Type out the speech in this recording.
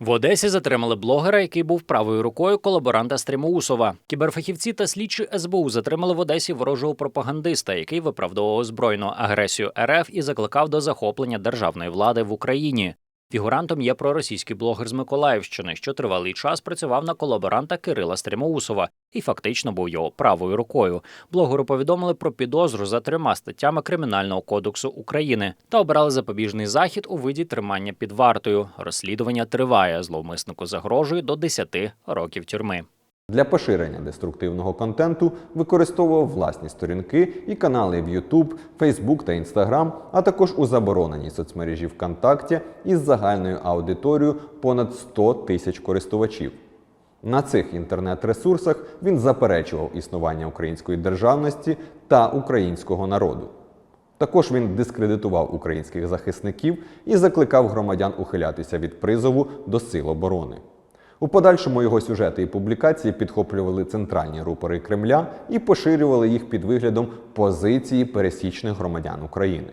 В Одесі затримали блогера, який був правою рукою колаборанта Стримоусова. Кіберфахівці та слідчі СБУ затримали в Одесі ворожого пропагандиста, який виправдовував збройну агресію РФ і закликав до захоплення державної влади в Україні. Фігурантом є проросійський блогер з Миколаївщини, що тривалий час працював на колаборанта Кирила Стримоусова і фактично був його правою рукою. Блогеру повідомили про підозру за трьома статтями Кримінального кодексу України та обрали запобіжний захід у виді тримання під вартою. Розслідування триває. Зловмиснику загрожує до 10 років тюрми. Для поширення деструктивного контенту використовував власні сторінки і канали в YouTube, Facebook та Instagram, а також у забороненій соцмережі ВКонтакті із загальною аудиторією понад 100 тисяч користувачів. На цих інтернет-ресурсах він заперечував існування української державності та українського народу. Також він дискредитував українських захисників і закликав громадян ухилятися від призову до сил оборони. У подальшому його сюжети і публікації підхоплювали центральні рупори Кремля і поширювали їх під виглядом позиції пересічних громадян України.